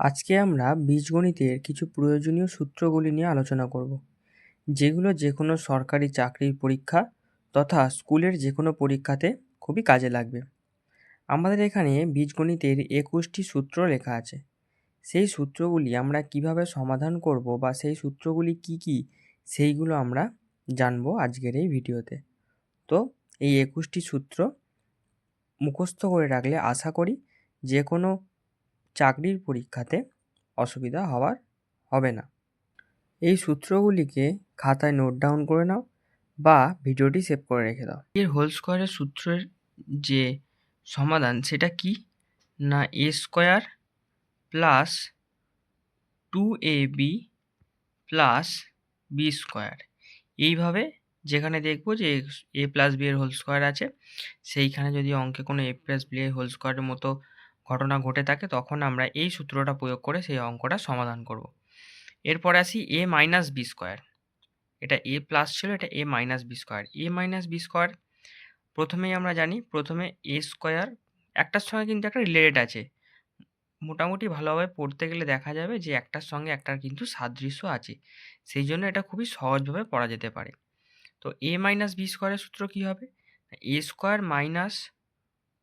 আজকে আমরা বীজগণিতের কিছু প্রয়োজনীয় সূত্রগুলি নিয়ে আলোচনা করব, যেগুলো যে কোনো সরকারি চাকরির পরীক্ষা তথা স্কুলের যে কোনো পরীক্ষাতে খুবই কাজে লাগবে। আমাদের এখানে বীজগণিতের একুশটি সূত্র লেখা আছে। সেই সূত্রগুলি আমরা কীভাবে সমাধান করব বা সেই সূত্রগুলি কি কি, সেইগুলো আমরা জানব আজকের এই ভিডিওতে। তো এই একুশটি সূত্র মুখস্থ করে রাখলে আশা করি যে কোনো চাকরির পরীক্ষাতে অসুবিধা হওয়ার হবে না। এই সূত্রগুলিকে খাতায় নোট ডাউন করে নাও বা ভিডিওটি সেভ করে রেখে দাও। এর হোল স্কোয়ারের সূত্রের যে সমাধান সেটা কি? না A square plus two A B plus B square এইভাবে যেখানে দেখব যে এ প্লাস বি এর হোল স্কোয়ার আছে, সেইখানে যদি অঙ্কে কোনো এ প্লাস বি এর হোল স্কোয়ারের মতো ঘটনা ঘটে থাকে, তখন আমরা এই সূত্রটা প্রয়োগ করে সেই অঙ্কটা সমাধান করব। এরপর আসি এ মাইনাস বি স্কোয়ার এটা এ প্লাস ছিল, এটা A minus B square A minus B square প্রথমেই আমরা জানি, প্রথমে এ স্কোয়ার একটার সঙ্গে কিন্তু একটা রিলেটেড আছে। মোটামুটি ভালোভাবে পড়তে গেলে দেখা যাবে যে একটার সঙ্গে একটার কিন্তু সাদৃশ্য আছে। সেই জন্য এটা খুবই সহজভাবে পড়া যেতে পারে। তো এ মাইনাস বি স্কোয়ারের সূত্র কী হবে? A square minus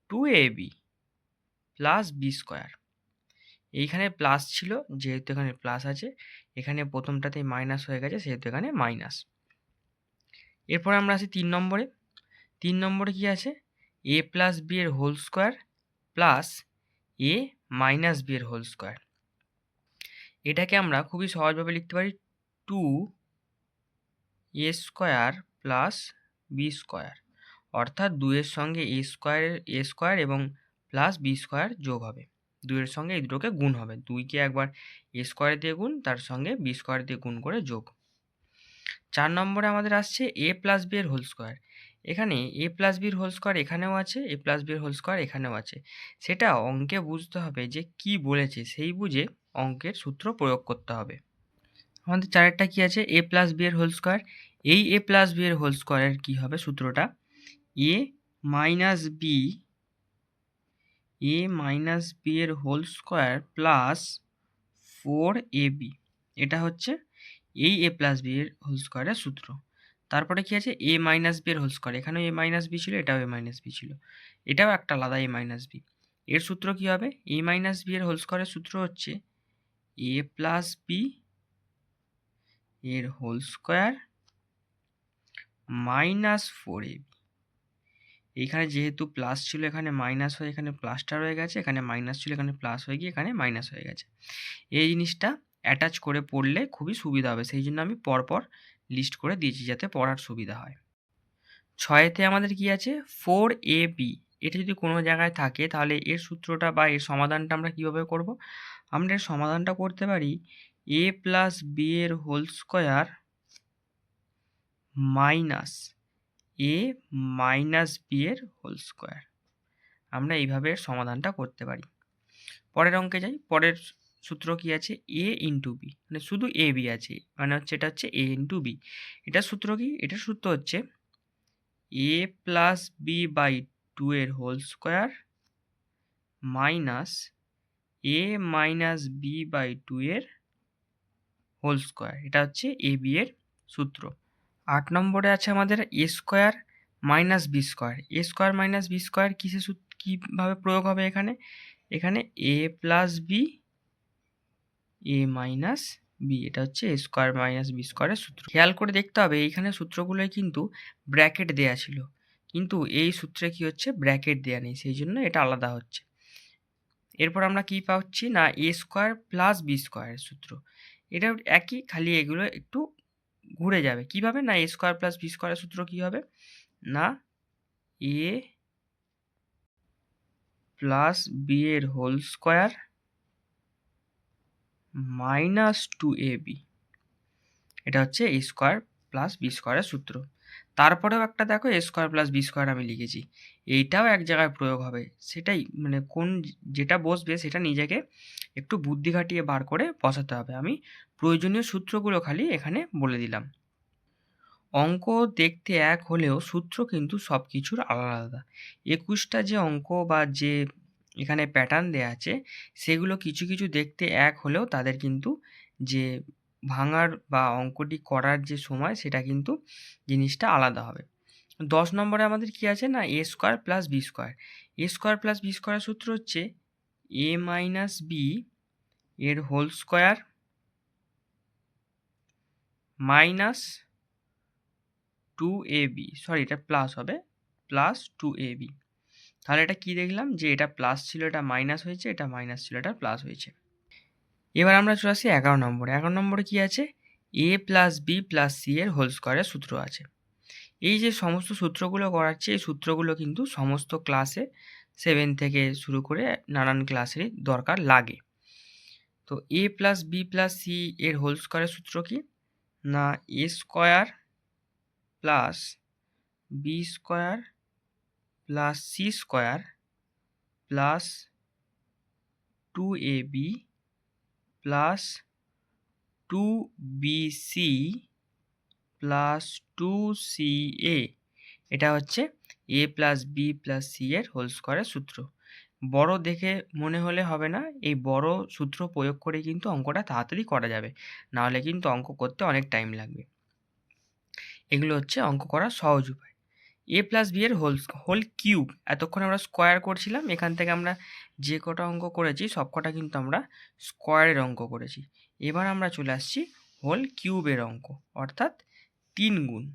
two A B plus B square এইখানে প্লাস ছিল, যেহেতু এখানে প্লাস আছে, এখানে প্রথমটাতেই মাইনাস হয়ে গেছে, সেহেতু এখানে মাইনাস এরপরে আমরা আসি তিন নম্বরে। তিন নম্বরে কি আছে? এ প্লাস বি এর whole square plus A minus B এর হোল স্কোয়ার এটাকে আমরা খুবই সহজভাবে লিখতে পারি two A square plus B square অর্থাৎ দুইয়ের সঙ্গে এ স্কোয়ারের এ স্কোয়ার এবং প্লাস বি স্কোয়ার যোগ হবে। দুইয়ের সঙ্গে এই দুটোকে গুণ হবে। দুইকে একবার এ স্কোয়ার দিয়ে গুণ, তার সঙ্গে বি স্কোয়ার দিয়ে গুণ করে যোগ। চার নম্বরে আমাদের আসছে এ প্লাস বি এর হোল স্কোয়ার এখানে এ প্লাস বির হোল স্কোয়ার এখানেও আছে এ প্লাস বির হোল স্কোয়ার এখানেও আছে। সেটা অঙ্কে বুঝতে হবে যে কি বলেছে, সেই বুঝে অঙ্কের সূত্র প্রয়োগ করতে হবে। আমাদের চারেরটা কি আছে? এ প্লাস বি এর হোল স্কোয়ার এই এ প্লাস বি এর হোল স্কোয়ারের কী হবে সূত্রটা? A minus B A minus B এর whole square plus four A B এটা হচ্ছে এই এ প্লাস বি এর হোল স্কোয়ারের সূত্র। তারপরে কি আছে? এ মাইনাস বি এর হোল স্কোয়ার এখানেও এ মাইনাস বি ছিল, এটাও এ মাইনাস বি ছিল। এটাও একটা আলাদা এ মাইনাস বি এর সূত্র কি হবে? এ মাইনাস বি এর হোল স্কোয়ারের সূত্র হচ্ছে এ প্লাস বি এর whole square minus four A B এইখানে যেহেতু প্লাস ছিল এখানে মাইনাস হয়ে এখানে প্লাসটা রয়ে গেছে, এখানে মাইনাস ছিল, এখানে প্লাস হয়ে গিয়ে এখানে মাইনাস হয়ে গেছে। এই জিনিসটা অ্যাটাচ করে পড়লে খুবই সুবিধা হবে, সেই জন্য আমি পরপর লিস্ট করে দিয়েছি যাতে পড়ার সুবিধা হয়। ছয়েতে আমাদের কি আছে? ফোর এ বি এটা যদি কোনো জায়গায় থাকে, তাহলে এর সূত্রটা বা এর সমাধানটা আমরা কীভাবে করব? আমরা এর সমাধানটা করতে পারি এ প্লাস বি এর whole square minus A minus B এর হোল স্কোয়ার আমরা এইভাবে সমাধানটা করতে পারি। পরের অঙ্কে যাই। পরের সূত্র কি আছে? এ ইন্টু বি মানে শুধু এ বি আছে। মানে হচ্ছে, এটা হচ্ছে এ ইন্টু বি এটার সূত্র কি? এটার সূত্র হচ্ছে A plus B by two এর whole square minus A minus B by two এর হোল স্কোয়ার এটা হচ্ছে এ বি এর সূত্র। আট নম্বরে আছে আমাদের A square minus B square A square minus B square কিসে কীভাবে প্রয়োগ হবে এখানে? এখানে A plus B A minus B এটা হচ্ছে এ স্কোয়ার মাইনাস বি স্কোয়ারের সূত্র। খেয়াল করে দেখতে হবে, এইখানে সূত্রগুলোয় কিন্তু ব্র্যাকেট দেয়া ছিল। কিন্তু এই সূত্রে কি হচ্ছে? ব্র্যাকেট দেয়া নেই, সেই জন্য এটা আলাদা হচ্ছে। এরপর আমরা কি পাচ্ছি? না এ স্কোয়ার প্লাস বি স্কোয়ারের সূত্র। এটা একই, খালি এগুলো একটু ঘুরে যাবে। কীভাবে? না এ স্কোয়ার প্লাস বি স্কোয়ারের সূত্র কী হবে? না এ প্লাস বি এর whole square minus two A B এটা হচ্ছে এ স্কোয়ার প্লাস বি স্কোয়ারের সূত্র। তারপরেও একটা দেখো A square plus B square আমি লিখেছি। এইটাও এক জায়গায় প্রয়োগ হবে। সেটাই মানে কোন যেটা বসবে সেটা নিজেকে একটু বুদ্ধি খাটিয়ে বার করে বসাতে হবে। আমি প্রয়োজনীয় সূত্রগুলো খালি এখানে বলে দিলাম। অঙ্ক দেখতে এক হলেও সূত্র কিন্তু সব কিছুর আলাদা আলাদা। একুশটা যে অঙ্ক বা যে এখানে প্যাটার্ন দেওয়া আছে, সেগুলো কিছু কিছু দেখতে এক হলেও তাদের কিন্তু যে ভাঙার বা অঙ্কটি করার যে সময়, সেটা কিন্তু জিনিসটা আলাদা হবে। দশ নম্বরে আমাদের কি আছে না A square plus B square A square plus B স্কোয়ারের সূত্র হচ্ছে এ মাইনাস বি এর whole square minus two A B sorry এটা প্লাস হবে প্লাস টু এ বি তাহলে এটা কি দেখলাম যে এটা প্লাস ছিল, এটা মাইনাস হয়েছে, এটা মাইনাস ছিল, এটা প্লাস হয়েছে। এবার আমরা চলে আসি এগারো নম্বরে। এগারো নম্বরে কি আছে? A plus B plus C এর হোল স্কোয়ারের সূত্র আছে। এই যে সমস্ত সূত্রগুলো করাচ্ছে, এই সূত্রগুলো কিন্তু সমস্ত ক্লাসে সেভেন থেকে শুরু করে নানান ক্লাসেরই দরকার লাগে। তো A plus B plus C এর হোল স্কোয়ারের সূত্র কি? না A square plus B square plus C square plus two A B plus two B C plus two C A এটা হচ্ছে A plus B plus C এর whole স্কোয়ারের সূত্র। বড় দেখে মনে হলে হবে না, এই বড় সূত্র প্রয়োগ করে কিন্তু অঙ্কটা তাড়াতাড়ি করা যাবে, নাহলে কিন্তু অঙ্ক করতে অনেক টাইম লাগবে। এগুলো হচ্ছে অঙ্ক করার সহজ উপায়। এ প্লাস বি এর হোল হোল কিউব এতক্ষণ আমরা স্কোয়ার করছিলাম, এখান থেকে আমরা যে কটা অঙ্ক করেছি, সব কটা কিন্তু আমরা স্কোয়ারের অঙ্ক করেছি। এবার আমরা চলে আসছি হোল কিউবের অঙ্ক, অর্থাৎ তিন গুণ।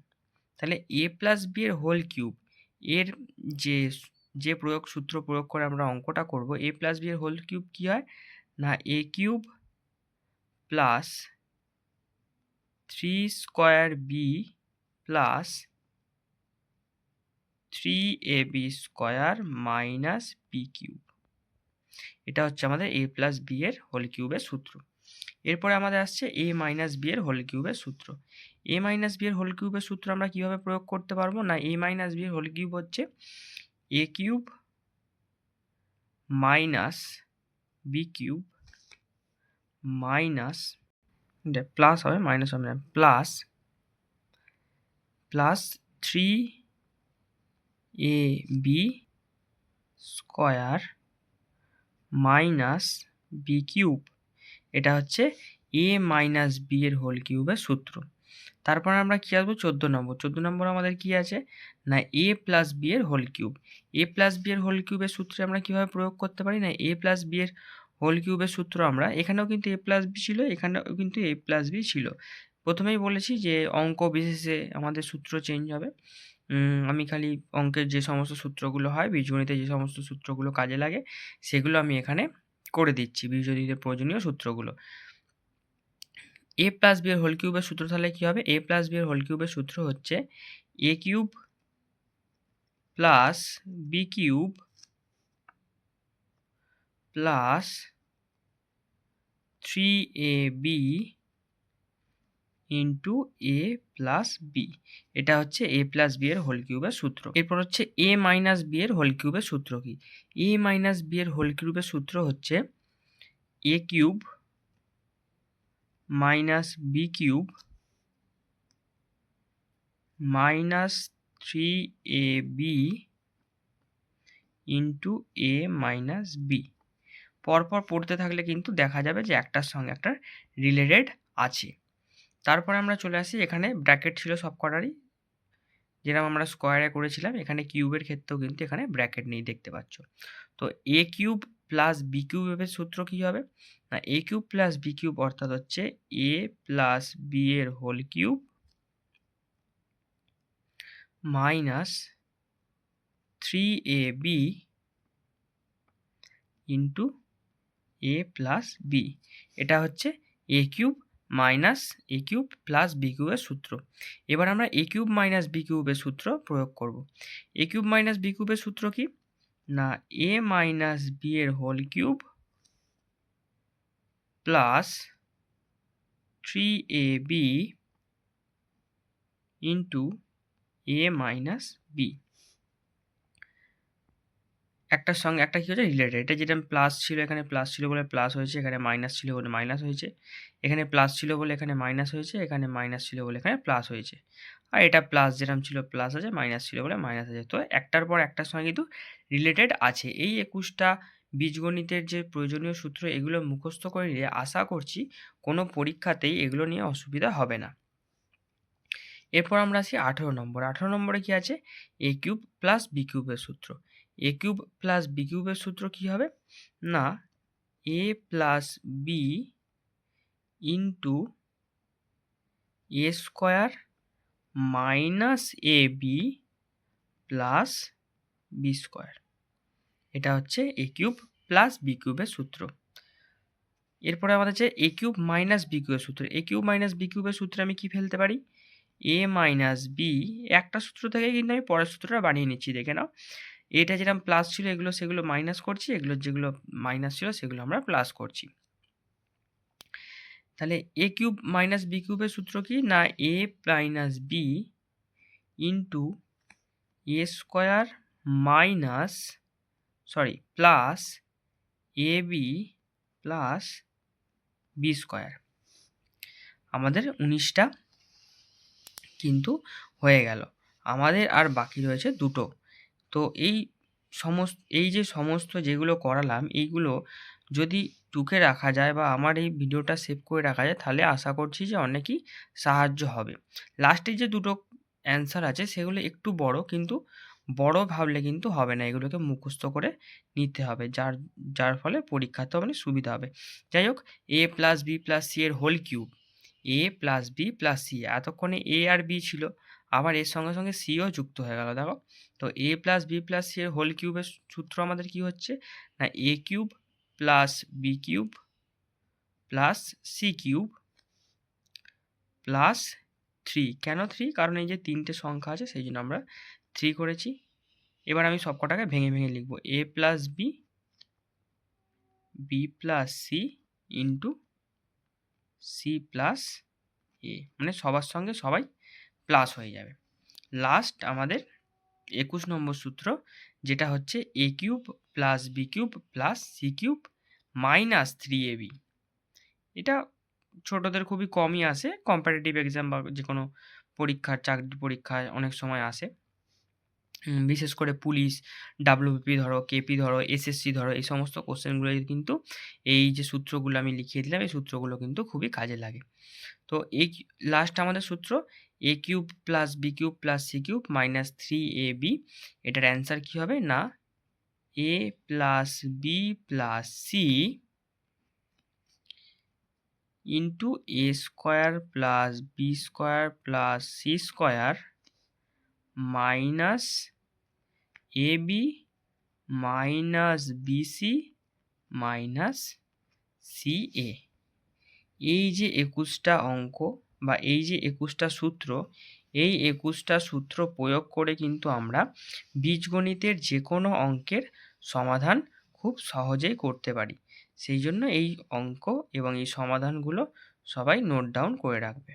তাহলে এ প্লাস বি এর হোল কিউব এর যে যে প্রয়োগ সূত্র প্রয়োগ করে আমরা অঙ্কটা করব এ প্লাস বি এর হোল কিউব কী হয়? না a cube plus three square b plus three a b square minus b cube এটা হচ্ছে আমাদের এ প্লাস বি এর হোল কিউবের সূত্র। এরপরে আমাদের আসছে এ মাইনাস বি এর হোল কিউবের সূত্র। এ মাইনাস বি এর হোল কিউবের সূত্র আমরা কীভাবে প্রয়োগ করতে পারব? না এ মাইনাস বি এর হোল কিউব হচ্ছে a cube minus b cube minus plus হবে মাইনাস হবে না plus plus three a b square minus b cube. এটা হচ্ছে এ মাইনাস বি এর হোল কিউবের সূত্র। তারপর আমরা কী আসব? চোদ্দ নম্বর। চোদ্দ নম্বর আমাদের কি আছে? না এ প্লাস বি এর whole cube. A plus b এর হোল কিউবের সূত্রে আমরা কীভাবে প্রয়োগ করতে পারি? না এ প্লাস বি এর হোল কিউবের সূত্র আমরা, এখানেও কিন্তু এ প্লাস বি ছিল, এখানেও কিন্তু এ প্লাস বি ছিল। প্রথমেই বলেছি যে অঙ্ক বিশেষে আমাদের সূত্র চেঞ্জ হবে। আমি খালি অঙ্কের যে সমস্ত সূত্রগুলো হয় বীজগণিতে যে সমস্ত সূত্রগুলো কাজে লাগে, সেগুলো আমি এখানে করে দিচ্ছি, বীজগণিতের প্রয়োজনীয় সূত্রগুলো। এ প্লাস বি এর হোল কিউবের সূত্র তাহলে কী হবে? এ প্লাস বি এর হোল কিউবের সূত্র হচ্ছে a cube plus b cube plus three a b into a plus b এটা হচ্ছে এ প্লাস বি এর হোল কিউবের সূত্র। এরপর হচ্ছে এ মাইনাস বি এর হোল কিউবের সূত্র কি? এ মাইনাস বি এর হোল কিউবের সূত্র হচ্ছে a cube minus b cube minus three a b into a minus b পরপর পড়তে থাকলে কিন্তু দেখা যাবে যে একটার সঙ্গে একটা রিলেটেড আছে। তারপরে আমরা চলে আসি এখানে ব্র্যাকেট ছিল সব কটারই যেরকম আমরা স্কোয়ারে করেছিলাম, এখানে কিউবের ক্ষেত্রেও কিন্তু এখানে ব্র্যাকেট নেই দেখতে পাচ্ছ। তো এ কিউব প্লাস বি কিউবের সূত্র কী হবে? না a cube plus b cube অর্থাৎ হচ্ছে এ প্লাস বি এর whole cube minus three a b into a plus b এটা হচ্ছে a cube minus a cube plus b কিউবের সূত্র। এবার আমরা এ কিউব মাইনাস বি কিউবের সূত্র প্রয়োগ করব। এ কিউব মাইনাস বি কিউবের সূত্র কি? না এ মাইনাস বি এর whole cube plus three a b into a minus b একটার সঙ্গে, একটা কী হচ্ছে রিলেটেড এটা যেটা প্লাস ছিল, এখানে প্লাস ছিল বলে প্লাস হয়েছে, এখানে মাইনাস ছিল বলে মাইনাস হয়েছে। এখানে প্লাস ছিল বলে এখানে মাইনাস হয়েছে, এখানে মাইনাস ছিল বলে এখানে প্লাস হয়েছে। আর এটা প্লাস যেরকম ছিল প্লাস আছে মাইনাস ছিল বলে মাইনাস আছে। তো একটার পর একটার সঙ্গে কিন্তু রিলেটেড আছে। এই একুশটা বীজগণিতের যে প্রয়োজনীয় সূত্র, এগুলো মুখস্থ করে নিলে আশা করছি কোনো পরীক্ষাতেই এগুলো নিয়ে অসুবিধা হবে না। এরপর আমরা আসি আঠেরো নম্বর। আঠেরো নম্বরে কি আছে? এ কিউব প্লাস বি কিউবের সূত্র। এ কিউব প্লাস বি কিউবের সূত্র কি হবে? না a plus b into a square minus a b plus b square এটা হচ্ছে এ কিউব প্লাস বি কিউবের সূত্র। এরপরে আমাদের হচ্ছে এ কিউব মাইনাস বি কিউবের সূত্র এ কিউব মাইনাস বি কিউবের সূত্রে আমি কি ফেলতে পারি? এ মাইনাস বি একটা সূত্র থেকে কিন্তু আমি পরের সূত্রটা বানিয়ে নিচ্ছি, দেখে নাও। এটা যেরকম প্লাস ছিল, এগুলো সেগুলো মাইনাস করছি, এগুলো যেগুলো মাইনাস ছিল, সেগুলো আমরা প্লাস করছি। তাহলে এ কিউব মাইনাস বি কিউবের সূত্র কি? না a minus b into a square minus sorry plus a b plus b square আমাদের উনিশটা কিন্তু হয়ে গেল। আমাদের আর বাকি রয়েছে দুটো। তো এই সমস্ত, এই যে সমস্ত যেগুলো করালাম, এইগুলো যদি টুকে রাখা যায় বা আমার এই ভিডিওটা সেভ করে রাখা যায়, তাহলে আশা করছি যে অনেকই সাহায্য হবে। লাস্টে যে দুটো অ্যান্সার আছে, সেগুলো একটু বড়, কিন্তু বড় ভাবলে কিন্তু হবে না, এগুলোকে মুখস্থ করে নিতে হবে, যার যার ফলে পরীক্ষাতেও মানে সুবিধা হবে। যাই হোক a plus b plus c এর whole cube a plus b plus c এতক্ষণে এ আর বি ছিল। আবার এর সঙ্গে সঙ্গে সিও যুক্ত হয়ে গেল। দেখো, তো a plus b plus c এর হোল কিউবের সূত্র আমাদের কি হচ্ছে? না a cube plus b cube plus c cube plus three কেন থ্রি কারণ এই যে তিনটে সংখ্যা আছে, সেই জন্য আমরা থ্রি করেছি। এবার আমি সব কটাকে ভেঙে ভেঙে লিখব। A plus b b plus c into c plus a মানে সবার সঙ্গে সবাই প্লাস হয়ে যাবে। লাস্ট আমাদের একুশ নম্বর সূত্র, যেটা হচ্ছে a cube plus b cube plus c cube minus three a b এটা ছোটদের খুবই কমই আসে কম্পারেটিভ এক্সাম বা যে কোনো পরীক্ষার, চাকরির পরীক্ষায় অনেক সময় আসে। বিশেষ করে পুলিশ ডাব্লিউবিপি ধরো কেপি ধরো এসএসসি ধরো, এই সমস্ত কোশ্চেনগুলো কিন্তু এই যে সূত্রগুলো আমি লিখিয়ে দিলাম, এই সূত্রগুলো কিন্তু খুবই কাজে লাগে। তো এই লাস্ট আমাদের সূত্র a cube plus b cube plus c cube minus three a b এটার অ্যান্সার কী হবে? না a plus b plus c into a square plus b square plus c square minus a b minus b c minus c a এই যে একুশটা অঙ্ক বা এই যে একুশটা সূত্র, এই একুশটা সূত্র প্রয়োগ করে কিন্তু আমরা বীজগণিতের যে কোনো অঙ্কের সমাধান খুব সহজেই করতে পারি। সেই জন্য এই অঙ্ক এবং এই সমাধানগুলো সবাই নোট ডাউন করে রাখবে।